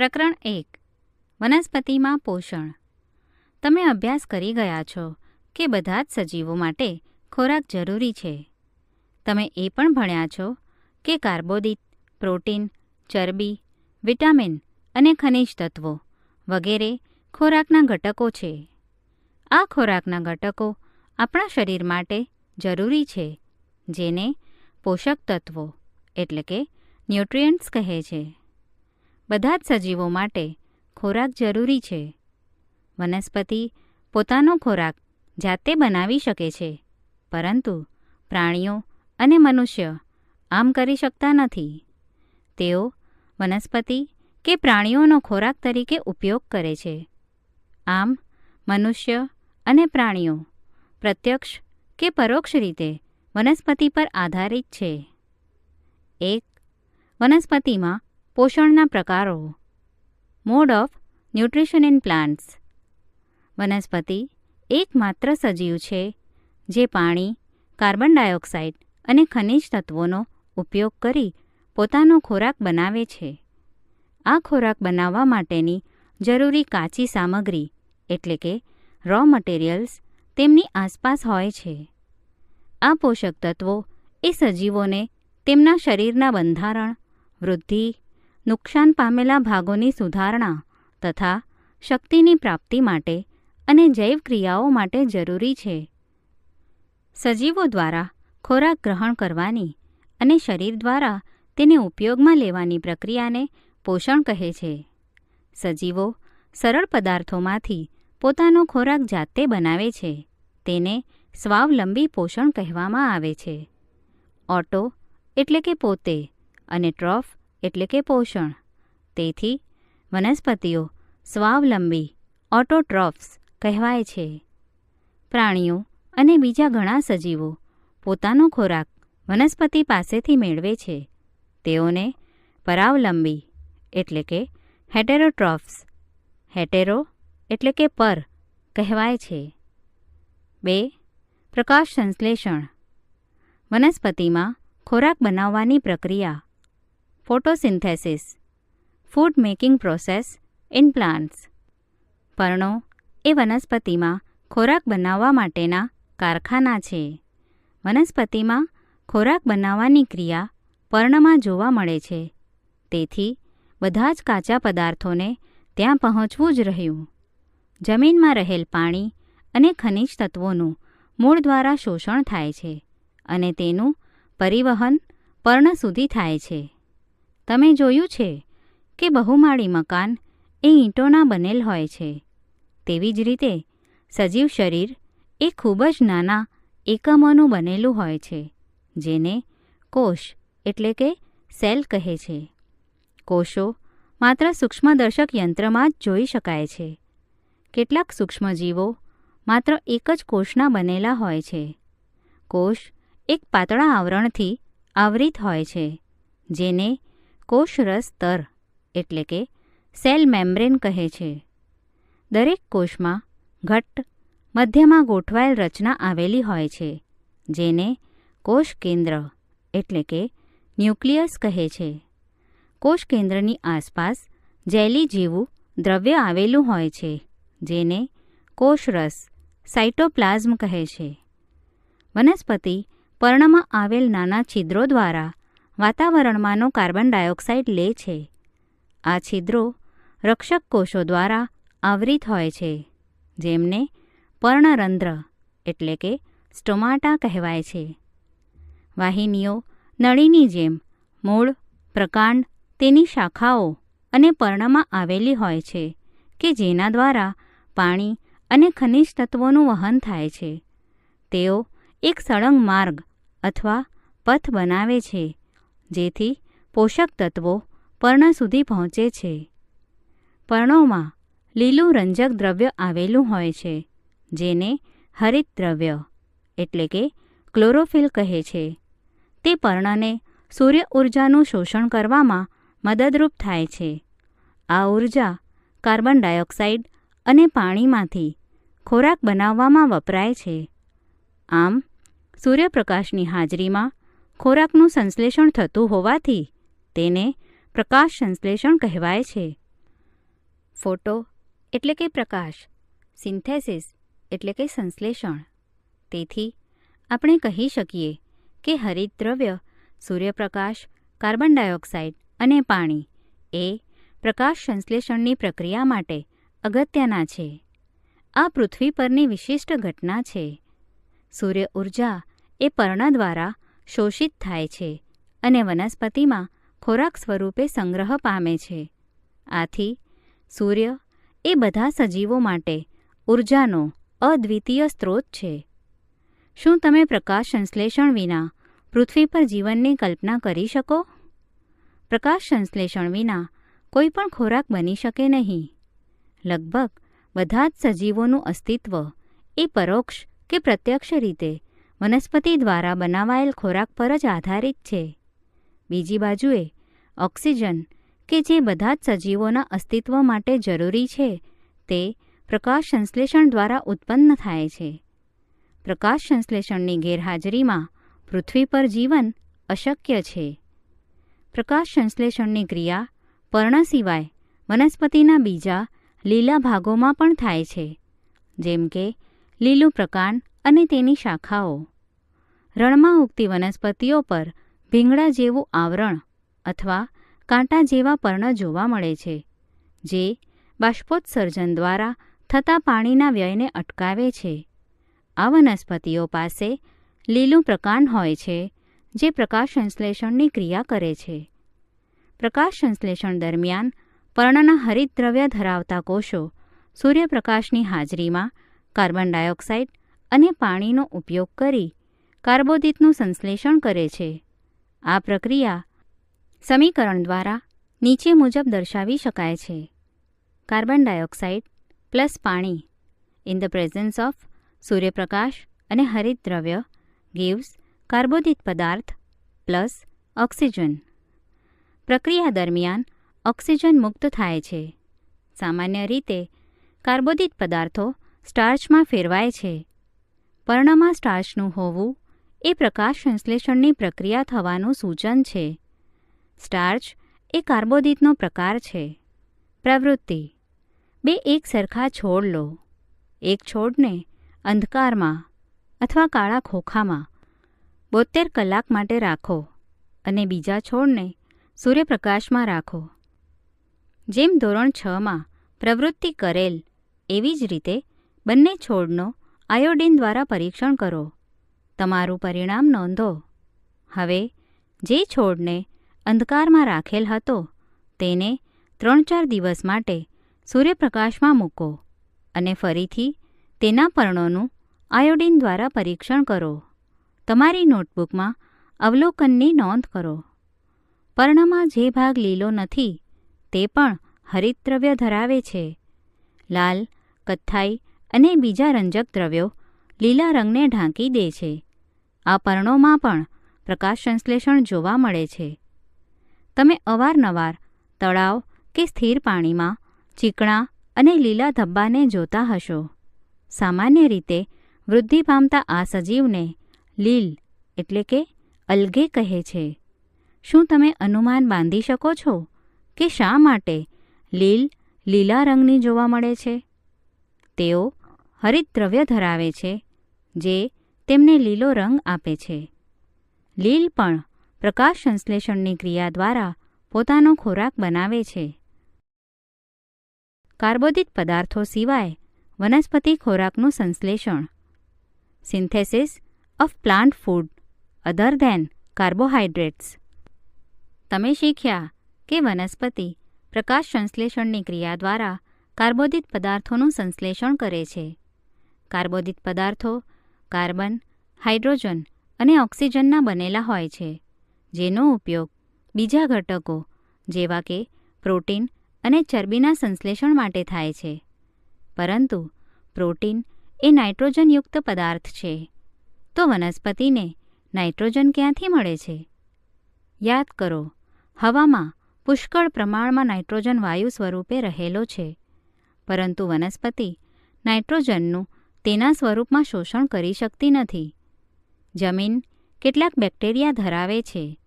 પ્રકરણ એક. વનસ્પતિમાં પોષણ. તમે અભ્યાસ કરી ગયા છો કે બધા જ સજીવો માટે ખોરાક જરૂરી છે. તમે એ પણ ભણ્યા છો કે કાર્બોદિત, પ્રોટીન, ચરબી, વિટામિન અને ખનિજ તત્વો વગેરે ખોરાકના ઘટકો છે. આ ખોરાકના ઘટકો આપણા શરીર માટે જરૂરી છે, જેને પોષક તત્વો એટલે કે ન્યુટ્રિયન્ટ્સ કહે છે. બધા જ સજીવો માટે ખોરાક જરૂરી છે. વનસ્પતિ પોતાનો ખોરાક જાતે બનાવી શકે છે, પરંતુ પ્રાણીઓ અને મનુષ્ય આમ કરી શકતા નથી. તેઓ વનસ્પતિ કે પ્રાણીઓનો ખોરાક તરીકે ઉપયોગ કરે છે. આમ, મનુષ્ય અને પ્રાણીઓ પ્રત્યક્ષ કે પરોક્ષ રીતે વનસ્પતિ પર આધારિત છે. એક વનસ્પતિમાં પોષણના પ્રકારો. Mode of nutrition in plants. વનસ્પતિ એકમાત્ર સજીવ છે, જે પાણી, કાર્બન ડાયોક્સાઇડ અને ખનિજ તત્વોનો ઉપયોગ કરી પોતાનો ખોરાક બનાવે છે. આ ખોરાક બનાવવા માટેની જરૂરી કાચી સામગ્રી, એટલે કે રો મટીરિયલ્સ તેમની આસપાસ હોય છે. આ પોષક તત્વો એ સજીવોને તેમના શરીરના બંધારણ, વૃદ્ધિ નુકસાન પામેલા ભાગોની સુધારણા તથા શક્તિની પ્રાપ્તિ માટે અને જૈવ ક્રિયાઓ માટે જરૂરી છે. સજીવો દ્વારા ખોરાક ગ્રહણ કરવાની અને શરીર દ્વારા તેને ઉપયોગમાં લેવાની પ્રક્રિયાને પોષણ કહે છે. સજીવો સરળ પદાર્થોમાંથી પોતાનો ખોરાક જાતે બનાવે છે. તેને સ્વાવલંબી પોષણ કહેવામાં આવે છે. ઓટો એટલે કે પોતે અને ટ્રોફ એટલે કે પોષણ. તેથી, વનસ્પતિઓ સ્વાવલંબી ઓટોટ્રોફ્સ કહેવાય છે. પ્રાણીઓ અને બીજા ઘણા સજીવો પોતાનો ખોરાક વનસ્પતિ પાસેથી મેળવે છે. તેઓને પરાવલંબી એટલે કે હેટેરોટ્રોફ્સ, હેટેરો એટલે કે પર કહેવાય છે. બે, પ્રકાશ સંશ્લેષણ વનસ્પતિમાં ખોરાક બનાવવાની પ્રક્રિયા photosynthesis food making process in plants પર્ણો એ વનસ્પતિમાં ખોરાક બનાવવા માટેના કારખાના છે. વનસ્પતિમાં ખોરાક બનાવવાની ક્રિયા પર્ણમાં જોવા મળે છે. તેથી બધા જ કાચા પદાર્થોને ત્યાં પહોંચવું જ રહ્યું. જમીનમાં રહેલ પાણી અને ખનિજ તત્વોનું મૂળ દ્વારા શોષણ થાય છે અને તેનું પરિવહન પર્ણ સુધી થાય છે. તમે જોયું છે કે બહુમાળી મકાન એ ઈંટોના બનેલ હોય છે. તેવી જ રીતે સજીવ શરીર એ ખૂબ જ નાના એકમોનું બનેલું હોય છે, જેને કોષ એટલે કે સેલ કહે છે. કોષો માત્ર સૂક્ષ્મદર્શક યંત્રમાં જ જોઈ શકાય છે. કેટલાક સૂક્ષ્મજીવો માત્ર એક જ કોષના બનેલા હોય છે. કોષ એક પાતળા આવરણથી આવરિત હોય છે, જેને કોષરસ સ્તર, એટલે કે સેલ મેમ્બ્રેન કહે છે. દરેક કોષમાં ઘટ્ટ, મધ્યમાં ગોઠવાયેલ રચના આવેલી હોય છે, જેને કોષ કેન્દ્ર, એટલે કે ન્યુક્લિયસ કહે છે. કોષ કેન્દ્રની આસપાસ જેલી જેવું દ્રવ્ય આવેલું હોય છે, જેને કોષરસ સાઇટોપ્લાઝમ કહે છે. વનસ્પતિ પર્ણમાં આવેલ નાના છિદ્રો દ્વારા વાતાવરણમાંનો કાર્બન ડાયોક્સાઇડ લે છે. આ છિદ્રો રક્ષક કોષો દ્વારા આવરિત હોય છે, જેમને પર્ણરંધ્ર એટલે કે સ્ટોમાટા કહેવાય છે. વાહિનીઓ નળીની જેમ મૂળ, પ્રકાંડ તેની શાખાઓ અને પર્ણમાં આવેલી હોય છે કે જેના દ્વારા પાણી અને ખનિજ તત્વોનું વહન થાય છે. તેઓ એક સળંગ માર્ગ અથવા પથ બનાવે છે જેથી પોષક તત્વો પર્ણ સુધી પહોંચે છે. પર્ણોમાં લીલું રંજક દ્રવ્ય આવેલું હોય છે, જેને હરિત દ્રવ્ય એટલે કે ક્લોરોફિલ કહે છે. તે પર્ણને સૂર્ય ઊર્જાનું શોષણ કરવામાં મદદરૂપ થાય છે. આ ઊર્જા કાર્બન ડાયોક્સાઇડ અને પાણીમાંથી ખોરાક બનાવવામાં વપરાય છે. આમ, સૂર્યપ્રકાશની હાજરીમાં ખોરાકનું સંશ્લેષણ થતું હોવાથી તેને પ્રકાશ સંશ્લેષણ કહેવાય છે. ફોટો એટલે કે પ્રકાશ, સિન્થેસિસ એટલે કે સંશ્લેષણ. તેથી આપણે કહી શકીએ કે હરિતદ્રવ્ય સૂર્યપ્રકાશ, કાર્બન ડાયોક્સાઇડ અને પાણી એ પ્રકાશ સંશ્લેષણની પ્રક્રિયા માટે અગત્યના છે. આ પૃથ્વી પરની વિશિષ્ટ ઘટના છે. સૂર્ય ઊર્જા એ પર્ણ દ્વારા શોષિત થાય છે અને વનસ્પતિમાં ખોરાક સ્વરૂપે સંગ્રહ પામે છે. આથી, સૂર્ય એ બધા સજીવો માટે ઊર્જાનો અદ્વિતીય સ્ત્રોત છે. શું તમે પ્રકાશ સંશ્લેષણ વિના પૃથ્વી પર જીવનની કલ્પના કરી શકો? પ્રકાશ સંશ્લેષણ વિના કોઈ પણ ખોરાક બની શકે નહીં. લગભગ બધા જ સજીવોનું અસ્તિત્વ એ પરોક્ષ કે પ્રત્યક્ષ રીતે વનસ્પતિ દ્વારા બનાવાયેલ ખોરાક પર જ આધારિત છે. બીજી બાજુએ, ઓક્સિજન, કે જે બધા જ સજીવોના અસ્તિત્વ માટે જરૂરી છે, તે પ્રકાશ સંશ્લેષણ દ્વારા ઉત્પન્ન થાય છે. પ્રકાશ સંશ્લેષણની ગેરહાજરીમાં પૃથ્વી પર જીવન અશક્ય છે. પ્રકાશ સંશ્લેષણની ક્રિયા પર્ણ સિવાય વનસ્પતિના બીજા લીલા ભાગોમાં પણ થાય છે, જેમ કે લીલું પ્રકાંડ અને તેની શાખાઓ. રણમાં ઉગતી વનસ્પતિઓ પર ભીંગડા જેવું આવરણ અથવા કાંટા જેવા પર્ણ જોવા મળે છે, જે બાષ્પોત્સર્જન દ્વારા થતા પાણીના વ્યયને અટકાવે છે. આ વનસ્પતિઓ પાસે લીલું પ્રકાંડ હોય છે, જે પ્રકાશ સંશ્લેષણની ક્રિયા કરે છે. પ્રકાશ સંશ્લેષણ દરમિયાન પર્ણના હરિતદ્રવ્ય ધરાવતા કોષો સૂર્યપ્રકાશની હાજરીમાં કાર્બન ડાયોક્સાઇડ અને પાણીનો ઉપયોગ કરી કાર્બોદિતનું સંશ્લેષણ કરે છે. આ પ્રક્રિયા સમીકરણ દ્વારા નીચે મુજબ દર્શાવી શકાય છે. કાર્બન ડાયોક્સાઇડ પ્લસ પાણી. ઇન ધ પ્રેઝન્સ ઓફ સૂર્યપ્રકાશ અને હરિતદ્રવ્ય ગીવ્સ કાર્બોદિત પદાર્થ પ્લસ ઓક્સિજન. પ્રક્રિયા દરમિયાન ઓક્સિજન મુક્ત થાય છે. સામાન્ય રીતે કાર્બોદિત પદાર્થો સ્ટાર્ચમાં ફેરવાય છે. પર્ણમાં સ્ટાર્ચનું હોવું એ પ્રકાશ સંશ્લેષણની પ્રક્રિયા થવાનું સૂચન છે. સ્ટાર્ચ એ કાર્બોદિતનો પ્રકાર છે. પ્રવૃત્તિ. બે એક સરખા છોડ લો. એક છોડને અંધકારમાં અથવા કાળા ખોખામાં બોતેર કલાક માટે રાખો અને બીજા છોડને સૂર્યપ્રકાશમાં રાખો. જેમ ધોરણ છમાં પ્રવૃત્તિ કરેલ, એવી જ રીતે બંને છોડનો આયોડિન દ્વારા પરીક્ષણ કરો. તમારું પરિણામ નોંધો. હવે, જે છોડને અંધકારમાં રાખેલ હતો, તેને ત્રણ ચાર દિવસ માટે સૂર્યપ્રકાશમાં મૂકો અને ફરીથી તેના પર્ણોનું આયોડિન દ્વારા પરીક્ષણ કરો. તમારી નોટબુકમાં અવલોકનની નોંધ કરો. પર્ણમાં જે ભાગ લીલો નથી, તે પણ હરિતદ્રવ્ય ધરાવે છે. લાલ, કથ્થાઈ અને બીજા રંજક દ્રવ્યો લીલા રંગને ઢાંકી દે છે. આ પર્ણોમાં પણ પ્રકાશ સંશ્લેષણ જોવા મળે છે. તમે અવારનવાર તળાવ કે સ્થિર પાણીમાં ચીકણા અને લીલા ધબ્બાને જોતા હશો. સામાન્ય રીતે વૃદ્ધિ પામતા આ સજીવને લીલ એટલે કે અલગે કહે છે. શું તમે અનુમાન બાંધી શકો છો કે શા માટે લીલ લીલા રંગની જોવા મળે છે? તેઓ હરિતદ્રવ્ય ધરાવે છે, જે તેમને લીલો રંગ આપે છે. લીલ પણ પ્રકાશ સંશ્લેષણની ક્રિયા દ્વારા પોતાનો ખોરાક બનાવે છે. કાર્બોદિત પદાર્થો સિવાય વનસ્પતિ ખોરાકનું સંશ્લેષણ. Synthesis of plant food other than carbohydrates તમે શીખ્યા કે વનસ્પતિ પ્રકાશ સંશ્લેષણની ક્રિયા દ્વારા કાર્બોદિત પદાર્થોનું સંશ્લેષણ કરે છે. કાર્બોદિત પદાર્થો કાર્બન, હાઇડ્રોજન અને ઓક્સિજનના બનેલા હોય છે, જેનો ઉપયોગ બીજા ઘટકો જેવા કે પ્રોટીન અને ચરબીના સંશ્લેષણ માટે થાય છે. પરંતુ પ્રોટીન એ નાઇટ્રોજનયુક્ત પદાર્થ છે. તો વનસ્પતિને નાઇટ્રોજન ક્યાંથી મળે છે? યાદ કરો, હવામાં પુષ્કળ પ્રમાણમાં નાઇટ્રોજન વાયુ સ્વરૂપે રહેલો છે, પરંતુ વનસ્પતિ નાઇટ્રોજનનું તેના સ્વરૂપમાં શોષણ કરી શકતી નથી. જમીન કેટલાક બેક્ટેરિયા ધરાવે છે,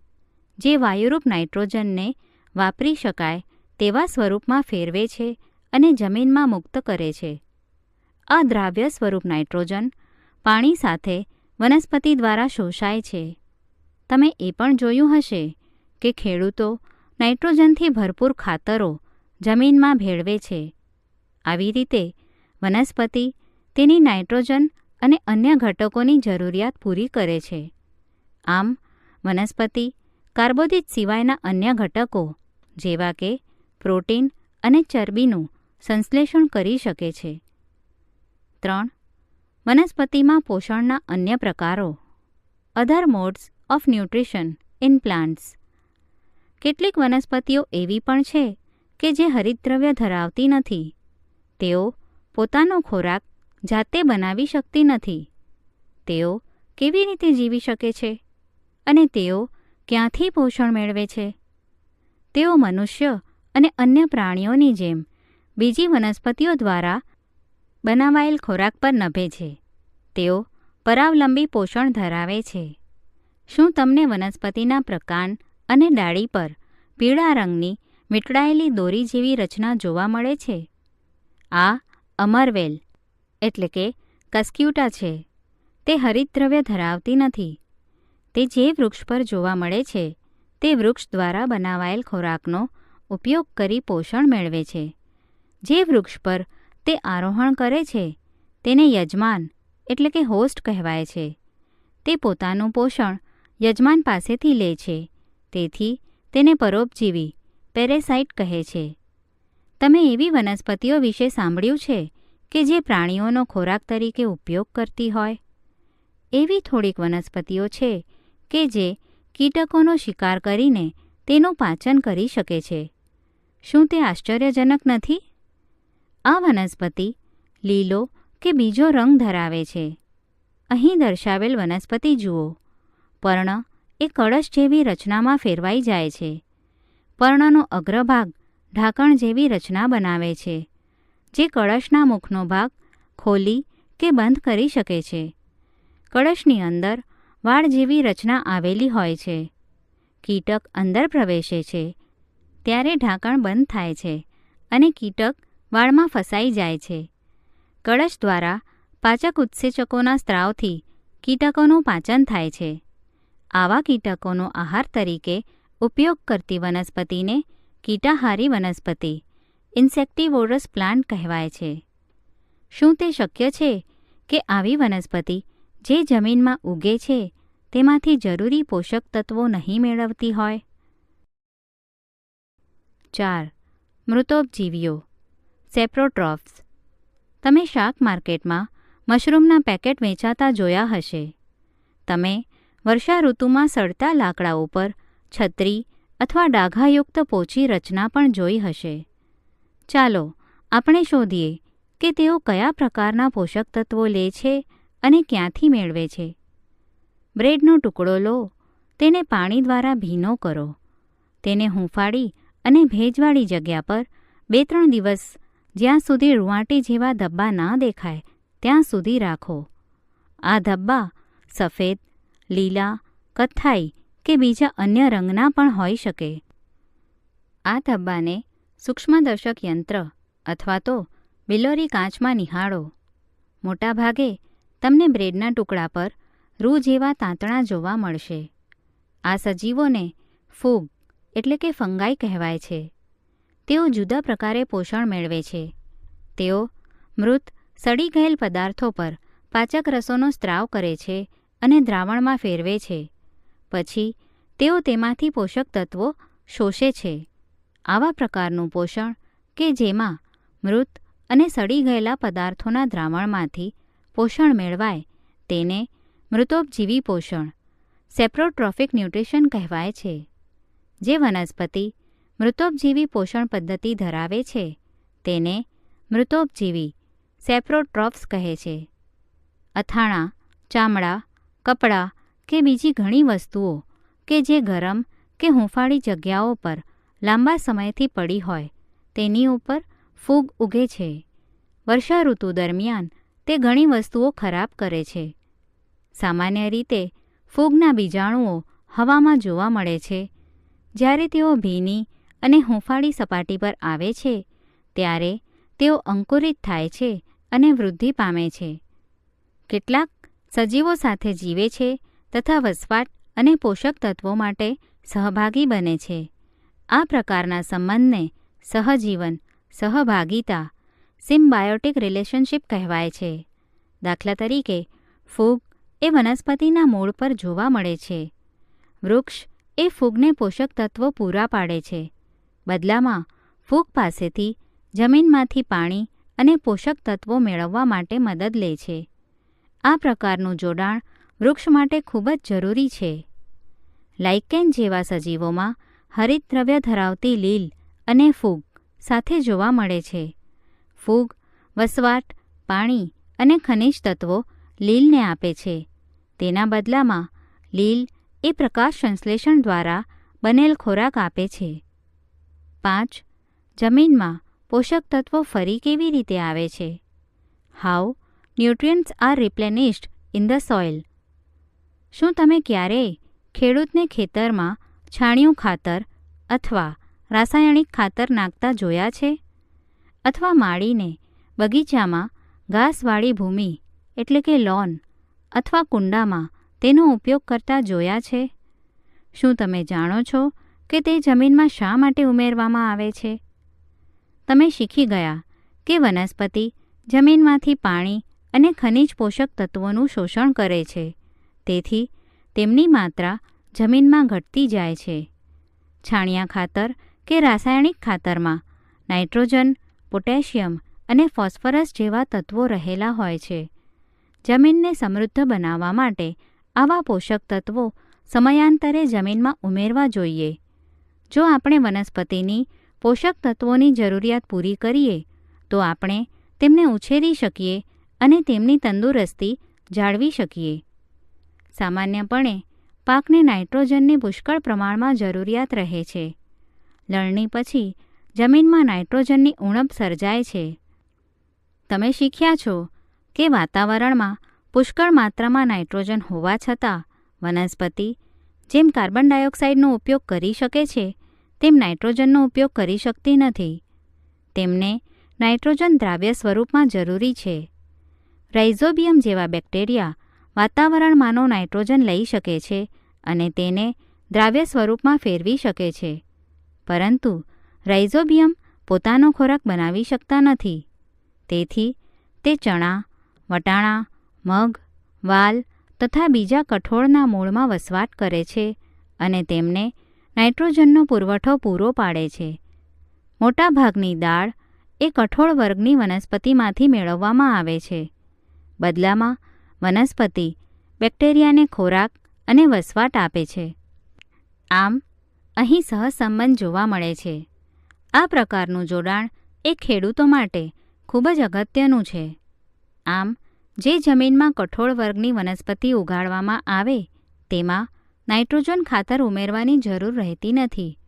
જે વાયુરૂપ નાઇટ્રોજનને વાપરી શકાય તેવા સ્વરૂપમાં ફેરવે છે અને જમીનમાં મુક્ત કરે છે. અદ્રાવ્ય સ્વરૂપ નાઇટ્રોજન પાણી સાથે વનસ્પતિ દ્વારા શોષાય છે. તમે એ પણ જોયું હશે કે ખેડૂતો નાઇટ્રોજનથી ભરપૂર ખાતરો જમીનમાં ભેળવે છે. આવી રીતે વનસ્પતિ તેની નાઇટ્રોજન અને અન્ય ઘટકોની જરૂરિયાત પૂરી કરે છે. આમ, વનસ્પતિ કાર્બોદિત સિવાયના અન્ય ઘટકો, જેવા કે પ્રોટીન અને ચરબીનું સંશ્લેષણ કરી શકે છે. ત્રણ, વનસ્પતિમાં પોષણના અન્ય પ્રકારો. Other modes of nutrition in plants કેટલીક વનસ્પતિઓ એવી પણ છે કે જે હરિતદ્રવ્ય ધરાવતી નથી. તેઓ પોતાનો ખોરાક જાતે બનાવી શકતી નથી. તેઓ કેવી રીતે જીવી શકે છે? અને તેઓ ક્યાંથી પોષણ મેળવે છે? તેઓ મનુષ્ય અને અન્ય પ્રાણીઓની જેમ બીજી વનસ્પતિઓ દ્વારા બનાવાયેલ ખોરાક પર નભે છે. તેઓ પરાવલંબી પોષણ ધરાવે છે. શું તમને વનસ્પતિના પ્રકાંડ અને ડાળી પર પીળા રંગની વીંટળાયેલી દોરી જેવી રચના જોવા મળે છે? આ અમરવેલ એટલે કે કસ્ક્યુટા છે. તે હરિતદ્રવ્ય ધરાવતી નથી. તે જે વૃક્ષ પર જોવા મળે છે, તે વૃક્ષ દ્વારા બનાવાયેલ ખોરાકનો ઉપયોગ કરી પોષણ મેળવે છે. જે વૃક્ષ પર તે આરોહણ કરે છે, તેને યજમાન એટલે કે હોસ્ટ કહેવાય છે. તે પોતાનું પોષણ યજમાન પાસેથી લે છે, તેથી તેને પરોપજીવી, પેરેસાઇટ કહે છે. તમે એવી વનસ્પતિઓ વિશે સાંભળ્યું છે? કે જે પ્રાણીઓનો ખોરાક તરીકે ઉપયોગ કરતી હોય. એવી થોડીક વનસ્પતિઓ છે કે જે કીટકોનો શિકાર કરીને તેનું પાચન કરી શકે છે. શું તે આશ્ચર્યજનક નથી? આ વનસ્પતિ લીલો કે બીજો રંગ ધરાવે છે. અહીં દર્શાવેલ વનસ્પતિ જુઓ. પર્ણ એ કળશ જેવી રચનામાં ફેરવાઈ જાય છે. પર્ણનો અગ્રભાગ ઢાંકણ જેવી રચના બનાવે છે. જે કળશના મુખનો ભાગ ખોલી કે બંધ કરી શકે છે. કળશની અંદર વાળ જેવી રચના આવેલી હોય છે. કીટક અંદર પ્રવેશે છે. ત્યારે ઢાંકણ બંધ થાય છે અને કીટક વાળમાં ફસાઈ જાય છે. કળશ દ્વારા પાચક ઉત્સેચકોના સ્ત્રાવથી કીટકોનું પાચન થાય છે. આવા કીટકોનો આહાર તરીકે ઉપયોગ કરતી વનસ્પતિને કીટાહારી વનસ્પતિ. ઇન્સેક્ટિવોરસ પ્લાન્ટ કહેવાય છે. શું તે શક્ય છે કે આવી વનસ્પતિ જે જમીનમાં ઉગે છે તેમાંથી જરૂરી પોષક તત્વો નહીં મેળવતી હોય? ચાર. મૃતોપજીવીઓ. સેપ્રોટ્રોફ્સ તમે શાક માર્કેટમાં મશરૂમના પેકેટ વેચાતા જોયા હશે. તમે વર્ષા ઋતુમાં સડતા લાકડા ઉપર છત્રી અથવા ડાઘાયુક્ત પોચી રચના પણ જોઈ હશે. ચાલો, આપણે શોધીએ કે તેઓ કયા પ્રકારના પોષક તત્વો લે છે અને ક્યાંથી મેળવે છે. બ્રેડનો ટુકડો લો, તેને પાણી દ્વારા ભીનો કરો. તેને હૂંફાડી અને ભેજવાળી જગ્યા પર બે ત્રણ દિવસ, જ્યાં સુધી રૂંવાટી જેવા ધબ્બા ના દેખાય, ત્યાં સુધી રાખો. આ ધબ્બા સફેદ, લીલા, કથ્થાઈ કે બીજા અન્ય રંગના પણ હોઈ શકે. આ ધબ્બાને સૂક્ષ્મદર્શક યંત્ર અથવા તો બિલોરી કાચમાં નિહાળો. મોટાભાગે તમને બ્રેડના ટુકડા પર રૂ જેવા તાંતણા જોવા મળશે. આ સજીવોને ફૂગ એટલે કે ફંગાઈ કહેવાય છે. તેઓ જુદા પ્રકારે પોષણ મેળવે છે. તેઓ મૃત, સડી ગયેલ પદાર્થો પર પાચક રસોનો સ્ત્રાવ કરે છે અને દ્રાવણમાં ફેરવે છે. પછી તેઓ તેમાંથી પોષક તત્વો શોષે છે. આવા પ્રકારનું પોષણ કે જેમાં મૃત અને સડી ગયેલા પદાર્થોના દ્રાવણમાંથી પોષણ મેળવાય તેને મૃતોપજીવી પોષણ, સેપ્રોટ્રોફિક ન્યુટ્રિશન કહેવાય છે, જે વનસ્પતિ મૃતોપજીવી પોષણ પદ્ધતિ ધરાવે છે તેને મૃતોપજીવી સેપ્રોટ્રોફ્સ કહે છે. અથાણાં, ચામડા, કપડાં કે બીજી ઘણી વસ્તુઓ કે જે ગરમ કે હૂંફાળી જગ્યાઓ પર લાંબા સમયથી પડી હોય. તેની ઉપર ફૂગ ઉગે છે. વર્ષા ઋતુ દરમિયાન તે ઘણી વસ્તુઓ ખરાબ કરે છે. સામાન્ય રીતે ફૂગના બીજાણુઓ હવામાં જોવા મળે છે. જ્યારે તેઓ ભીની અને હૂંફાળી સપાટી પર આવે છે, ત્યારે તેઓ અંકુરિત થાય છે અને વૃદ્ધિ પામે છે. કેટલાક સજીવો સાથે જીવે છે તથા વસવાટ અને પોષક તત્વો માટે સહભાગી બને છે. આ પ્રકારના સંબંધને સહજીવન, સહભાગિતા, સિમ્બાયોટિક રિલેશનશિપ કહેવાય છે. દાખલા તરીકે, ફૂગ એ વનસ્પતિના મૂળ પર જોવા મળે છે. વૃક્ષ એ ફૂગને પોષક તત્વો પૂરા પાડે છે. બદલામાં, ફૂગ પાસેથી જમીનમાંથી પાણી અને પોષક તત્વો મેળવવા માટે મદદ લે છે. આ પ્રકારનું જોડાણ વૃક્ષ માટે ખૂબ જ જરૂરી છે. લાઇકેન જેવા સજીવોમાં હરિતદ્રવ્ય ધરાવતી લીલ અને ફૂગ સાથે જોવા મળે છે. ફૂગ, વસવાટ, પાણી અને ખનિજ તત્વો લીલને આપે છે. તેના બદલામાં લીલ એ પ્રકાશ સંશ્લેષણ દ્વારા બનેલ ખોરાક આપે છે. પાંચ, જમીનમાં પોષક તત્વો ફરી કેવી રીતે આવે છે? How nutrients are replenished in the soil. શું તમે ક્યારેય ખેડૂતને ખેતરમાં છાણિયું ખાતર અથવા રાસાયણિક ખાતર નાખતા જોયા છે? અથવા માળીને બગીચામાં ઘાસવાળી ભૂમિ, એટલે કે લોન, અથવા કુંડામાં તેનો ઉપયોગ કરતા જોયા છે? શું તમે જાણો છો કે તે જમીનમાં શા માટે ઉમેરવામાં આવે છે? તમે શીખી ગયા કે વનસ્પતિ જમીનમાંથી પાણી અને ખનિજ પોષક તત્વોનું શોષણ કરે છે. તેથી તેમની માત્રા જમીનમાં ઘટતી જાય છે. છાણિયા ખાતર કે રાસાયણિક ખાતરમાં નાઇટ્રોજન, પોટેશિયમ અને ફોસ્ફરસ જેવા તત્વો રહેલા હોય છે. જમીનને સમૃદ્ધ બનાવવા માટે આવા પોષક તત્વો સમયાંતરે જમીનમાં ઉમેરવા જોઈએ. જો આપણે વનસ્પતિની પોષક તત્વોની જરૂરિયાત પૂરી કરીએ, તો આપણે તેમને ઉછેરી શકીએ અને તેમની તંદુરસ્તી જાળવી શકીએ. સામાન્યપણે પાકને નાઇટ્રોજનની પુષ્કળ પ્રમાણમાં જરૂરિયાત રહે છે. લણણી પછી જમીનમાં નાઇટ્રોજનની ઉણપ સર્જાય છે. તમે શીખ્યા છો કે વાતાવરણમાં પુષ્કળ માત્રામાં નાઇટ્રોજન હોવા છતાં વનસ્પતિ જેમ કાર્બન ડાયોક્સાઇડનો ઉપયોગ કરી શકે છે, તેમ નાઇટ્રોજનનો ઉપયોગ કરી શકતી નથી. તેમને નાઇટ્રોજન દ્રાવ્ય સ્વરૂપમાં જરૂરી છે. રાઇઝોબિયમ જેવા બેક્ટેરિયા વાતાવરણમાંનો નાઇટ્રોજન લઈ શકે છે અને તેને દ્રાવ્ય સ્વરૂપમાં ફેરવી શકે છે. પરંતુ રાઇઝોબિયમ પોતાનો ખોરાક બનાવી શકતા નથી. તેથી તે ચણા, વટાણા, મગ, વાલ તથા બીજા કઠોળના મૂળમાં વસવાટ કરે છે અને તેમને નાઇટ્રોજનનો પુરવઠો પૂરો પાડે છે. મોટાભાગની દાળ એ કઠોળ વર્ગની વનસ્પતિમાંથી મેળવવામાં આવે છે. બદલામાં વનસ્પતિ, બેક્ટેરિયાને ખોરાક અને વસવાટ આપે છે. આમ, અહીં સહસંબંધ જોવા મળે છે. આ પ્રકારનું જોડાણ એ ખેડૂતો માટે ખૂબ જ અગત્યનું છે. આમ, જે જમીનમાં કઠોળ વર્ગની વનસ્પતિ ઉગાડવામાં આવે, તેમાં નાઇટ્રોજન ખાતર ઉમેરવાની જરૂર રહેતી નથી.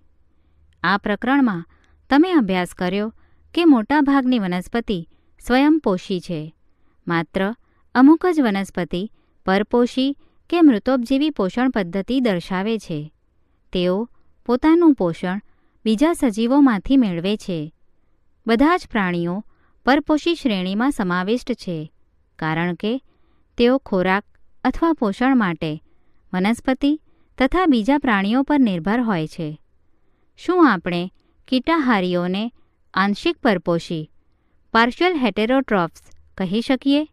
આ પ્રકરણમાં તમે અભ્યાસ કર્યો કે મોટાભાગની વનસ્પતિ સ્વયંપોષી છે. માત્ર અમુક જ વનસ્પતિ પરપોષી કે મૃતોપજીવી પોષણ પદ્ધતિ દર્શાવે છે. તેઓ પોતાનું પોષણ બીજા સજીવોમાંથી મેળવે છે. બધા જ પ્રાણીઓ પરપોષી શ્રેણીમાં સમાવિષ્ટ છે, કારણ કે તેઓ ખોરાક અથવા પોષણ માટે વનસ્પતિ તથા બીજા પ્રાણીઓ પર નિર્ભર હોય છે. શું આપણે કીટાહારીઓને આંશિક પરપોષી, પાર્શિયલ હેટેરોટ્રોફ્સ કહી શકીએ?